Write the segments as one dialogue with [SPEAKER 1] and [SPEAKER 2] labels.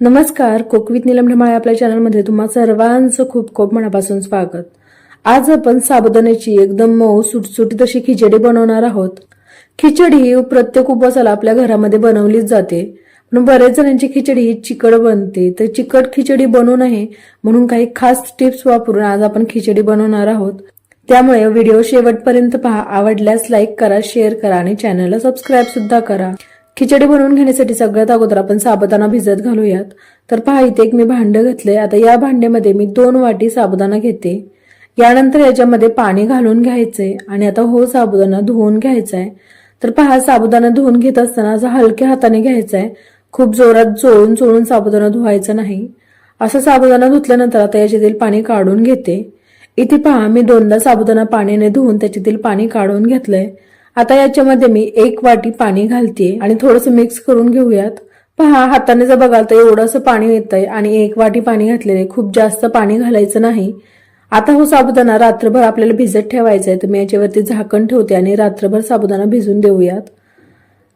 [SPEAKER 1] नमस्कार कोकवित नीलम ढमाळे आपल्या चॅनलमध्ये तुम्हा सर्वांचं खूप खूप मनापासून स्वागत. आज आपण साबुदाण्याची एकदम मऊ सुटसुटीत अशी खिचडी बनवणार आहोत. खिचडी ही प्रत्येक उपवासाला आपल्या घरामध्ये बनवलीच जाते. पण बरेच जणांची खिचडी ही चिकट बनते. तर चिकट खिचडी बनवू नये म्हणून काही खास टिप्स वापरून आज आपण खिचडी बनवणार आहोत. त्यामुळे व्हिडिओ शेवटपर्यंत पहा. आवडल्यास लाईक करा शेअर करा आणि चॅनलला सबस्क्राईब सुद्धा करा. खिचडी बनवून घेण्यासाठी सगळ्यात अगोदर आपण साबुदाणा भिजत घालूयात. तर पहा इथे एक मी भांड घेतलंय. आता या भांड्यामध्ये मी दोन वाटी साबुदाणा घेते. यानंतर याच्यामध्ये पाणी घालून घ्यायचंय आणि आता हो साबुदाणा धुवून घ्यायचाय. तर पहा साबुदाणा धुवून घेत असताना असं हलक्या हाताने घ्यायचाय. खूप जोरात चोळून चोळून साबुदाणा धुवायचा नाही. असं साबुदाणा धुतल्यानंतर आता याच्यातील पाणी काढून घेते. इथे पहा मी दोनदा साबुदाणा पाण्याने धुवून त्याच्यातील पाणी काढून घेतलंय. आता याच्यामध्ये मी एक वाटी पाणी घालते आणि थोडंसं मिक्स करून घेऊयात. पहा हाताने जर बघाल तर एवढंसं पाणी येतंय आणि एक वाटी पाणी घातलेले खूप जास्त पाणी घालायचं नाही. आता हो साबुदाणा रात्रभर आपल्याला भिजत ठेवायचा आहे तर मी याच्यावरती झाकण ठेवते आणि रात्रभर साबुदाणा भिजून देऊयात.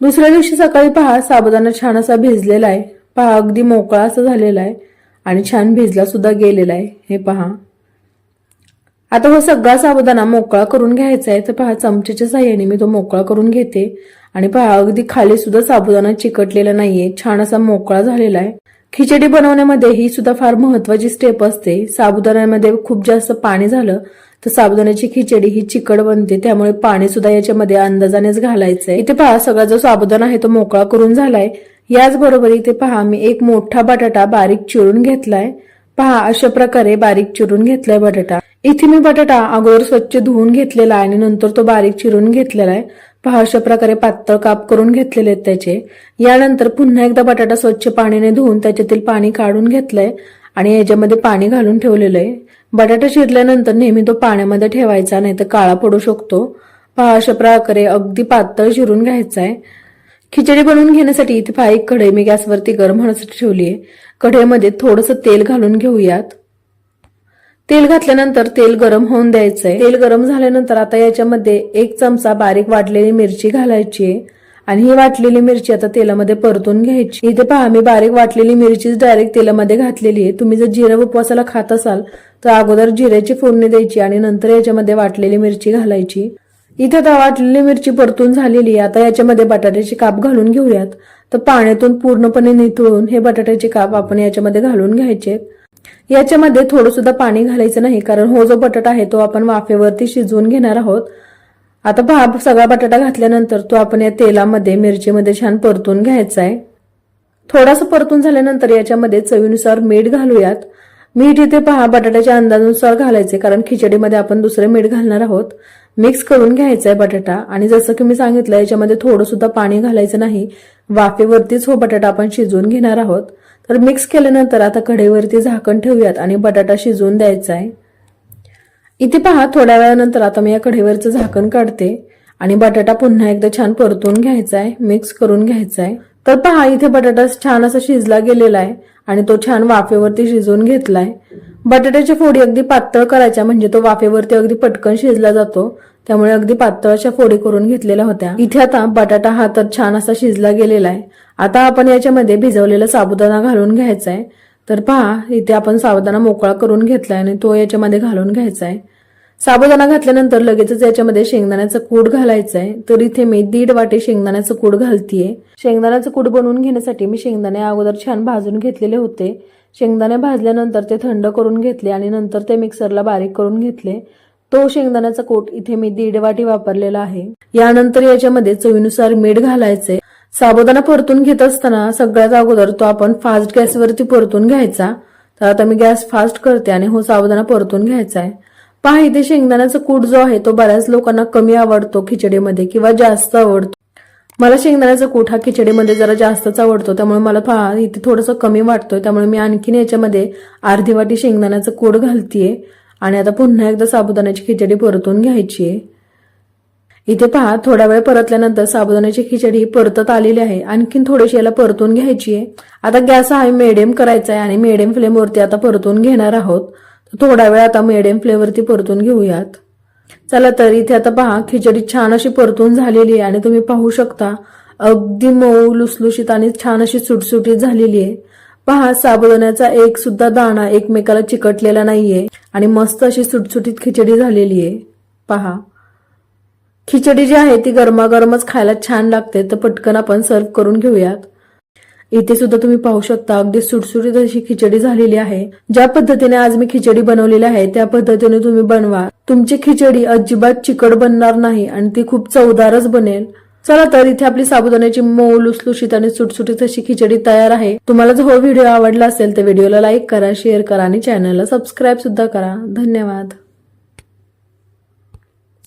[SPEAKER 1] दुसऱ्या दिवशी सकाळी पहा साबुदाणा छान असा भिजलेला आहे. पहा अगदी मोकळा असा झालेला आहे आणि छान भिजला सुद्धा गेलेला आहे. हे पहा. आता हा सगळा साबुदाणा मोकळा करून घ्यायचा आहे. तर पहा चमच्याच्या साह्याने मी तो मोकळा करून घेते. आणि पहा अगदी खाली सुद्धा साबुदाणा चिकटलेला नाहीये. छान असा मोकळा झालेला आहे. खिचडी बनवण्यामध्ये ही सुद्धा फार महत्वाची स्टेप असते. साबुदाण्यामध्ये खूप जास्त पाणी झालं तर साबुदाण्याची खिचडी ही चिकट बनते. त्यामुळे पाणी सुद्धा याच्यामध्ये अंदाजानेच घालायचंय. इथे पहा सगळा जो साबुदाणा आहे तो मोकळा करून झालाय. याचबरोबर इथे पहा मी एक मोठा बटाटा बारीक चिरून घेतलाय. पहा अशा प्रकारे बारीक चिरून घेतलाय बटाटा. इथे मी बटाटा अगोदर स्वच्छ धुवून घेतलेला आहे आणि नंतर तो बारीक चिरून घेतलेला आहे. पहा अशा प्रकारे पातळ काप करून घेतलेले आहेत त्याचे. यानंतर पुन्हा एकदा बटाटा स्वच्छ पाण्याने धुवून त्याच्यातील पाणी काढून घेतलंय आणि याच्यामध्ये पाणी घालून ठेवलेलं आहे. बटाटा शिरल्यानंतर नेहमी तो पाण्यामध्ये ठेवायचा नाही तर काळा पडू शकतो. पहा अशा प्रकारे अगदी पातळ चिरून घ्यायचा आहे खिचडी बनवून घेण्यासाठी इथे पहा एक कढई मी गॅसवरती गरम होण्यासाठी ठेवली आहे कढईमध्ये थोडंसं तेल घालून घेऊयात. तेल घातल्यानंतर तेल गरम होऊन द्यायचंय. तेल गरम झाल्यानंतर आता याच्यामध्ये एक चमचा बारीक वाटलेली मिरची घालायची आहे. आणि ही वाटलेली मिरची आता तेलामध्ये परतून घ्यायची. इथे पहा मी बारीक वाटलेली मिरचीच डायरेक्ट तेलामध्ये घातलेली आहे. तुम्ही जर जिरा उपवासाला खात असाल तर अगोदर जिऱ्याची फोडणी द्यायची आणि नंतर याच्यामध्ये वाटलेली मिरची घालायची. इथे आता वाटलेली मिरची परतून झालेली आता याच्यामध्ये बटाट्याची काप घालून घेऊयात. तर पाण्यातून पूर्णपणे निथळून हे बटाट्याचे काप आपण याच्यामध्ये घालून घ्यायचे याच्यामध्ये थोडं सुद्धा पाणी घालायचं नाही कारण हो जो बटाटा आहे तो आपण वाफेवरती शिजवून घेणार आहोत. आता पहा सगळा बटाटा घातल्यानंतर तो आपण या तेलामध्ये मिरचीमध्ये छान परतून घ्यायचा आहे थोडासा परतून झाल्यानंतर याच्यामध्ये चवीनुसार मीठ घालूयात. मीठ इथे पहा बटाट्याच्या अंदाजानुसार घालायचे कारण खिचडीमध्ये आपण दुसरे मीठ घालणार आहोत. मिक्स करून घ्यायचा आहे बटाटा आणि जसं की मी सांगितलं याच्यामध्ये थोडं सुद्धा पाणी घालायचं नाही. वाफेवरतीच हो बटाटा आपण शिजवून घेणार आहोत. तर मिक्स केल्यानंतर आता कढईवरती झाकण ठेवूयात आणि बटाटा शिजवून द्यायचा आहे. इथे पहा थोड्या वेळानंतर आता मी या कढईवरचं झाकण काढते आणि बटाटा पुन्हा एकदा छान परतून घ्यायचा आहे मिक्स करून घ्यायचा आहे. तर पहा इथे बटाटा छान असा शिजला गेलेला आहे आणि तो छान वाफेवरती शिजवून घेतलाय. बटाट्याची फोडी अगदी पातळ करायच्या म्हणजे तो वाफेवरती अगदी पटकन शिजला जातो. त्यामुळे अगदी पातळ अशा फोडी करून घेतलेल्या होत्या. इथे आता बटाटा हा तर छान असा शिजला गेलेला आहे. आता आपण याच्यामध्ये भिजवलेला साबुदाणा घालून घ्यायचा आहे तर पहा इथे आपण साबुदाणा मोकळा करून घेतलाय आणि तो याच्यामध्ये घालून घ्यायचा आहे साबुदाणा घातल्यानंतर लगेचच याच्यामध्ये शेंगदाण्याचं कूड घालायचं आहे तर इथे मी दीड वाटी शेंगदाण्याचं कूड घालतीये. शेंगदाण्याचं कूड बनवून घेण्यासाठी मी शेंगदाणे अगोदर छान भाजून घेतलेले होते. शेंगदाणे भाजल्यानंतर ते थंड करून घेतले आणि नंतर ते मिक्सरला बारीक करून घेतले. तो शेंगदाण्याचा कोट इथे मी दीड वाटी वापरलेला आहे. यानंतर याच्यामध्ये चवीनुसार मीठ घालायचे साबुदाणा परतून घेत असताना सगळ्यात अगोदर तो आपण फास्ट गॅसवरती परतून घ्यायचा. तर आता मी गॅस फास्ट करते आणि हो साबुदाणा परतून घ्यायचा आहे पहा इथे शेंगदाण्याचा कूट जो आहे तो बऱ्याच लोकांना कमी आवडतो खिचडीमध्ये किंवा जास्त आवडतो. मला शेंगदाण्याचा कूट हा खिचडीमध्ये जरा जास्तच आवडतो त्यामुळे मला पहा इथे थोडंसं कमी वाटतोय. त्यामुळे मी आणखीन याच्यामध्ये अर्धी वाटी शेंगदाण्याचं कूट घालतीये. आणि आता पुन्हा एकदा साबुदाण्याची खिचडी परतून घ्यायची आहे इथे पहा थोडा वेळ परतल्यानंतर साबुदाण्याची खिचडी परतत आलेली आहे. आणखीन थोडीशी याला परतून घ्यायची आहे. आता गॅस हा मिडियम करायचा आहे आणि मिडियम फ्लेमवरती आता परतून घेणार आहोत. थोडा वेळ आता मिडियम फ्लेवरती परतून घेऊयात. चला तर इथे आता पहा खिचडी छान अशी परतून झालेली आहे आणि तुम्ही पाहू शकता अगदी मऊ लुसलुशीत आणि छान अशी सुटसुटीत झालेली आहे. पहा साबुदाण्याचा एक सुद्धा दाणा एकमेकाला चिकटलेला नाहीये आणि मस्त अशी सुटसुटीत खिचडी झालेली आहे. पहा. खिचडी जी आहे ती गरमागरमच खायला छान लागते तर पटकन आपण सर्व करून घेऊयात. इथे सुद्धा तुम्ही पाहू शकता अगदी सुटसुटीत अशी खिचडी झालेली आहे. ज्या पद्धतीने आज मी खिचडी बनवलेली आहे त्या पद्धतीने तुम्ही बनवा. तुमची खिचडी अजिबात चिकट बनणार नाही आणि ती खूप चवदारच बनेल. चला तर इथे आपली साबुदाण्याची मऊ लुसलुशीत आणि सुटसुटीत अशी खिचडी तयार आहे. तुम्हाला जर व्हिडिओ आवडला असेल तर व्हिडिओला लाईक करा शेअर करा आणि चॅनलला सबस्क्राईब सुद्धा करा. धन्यवाद.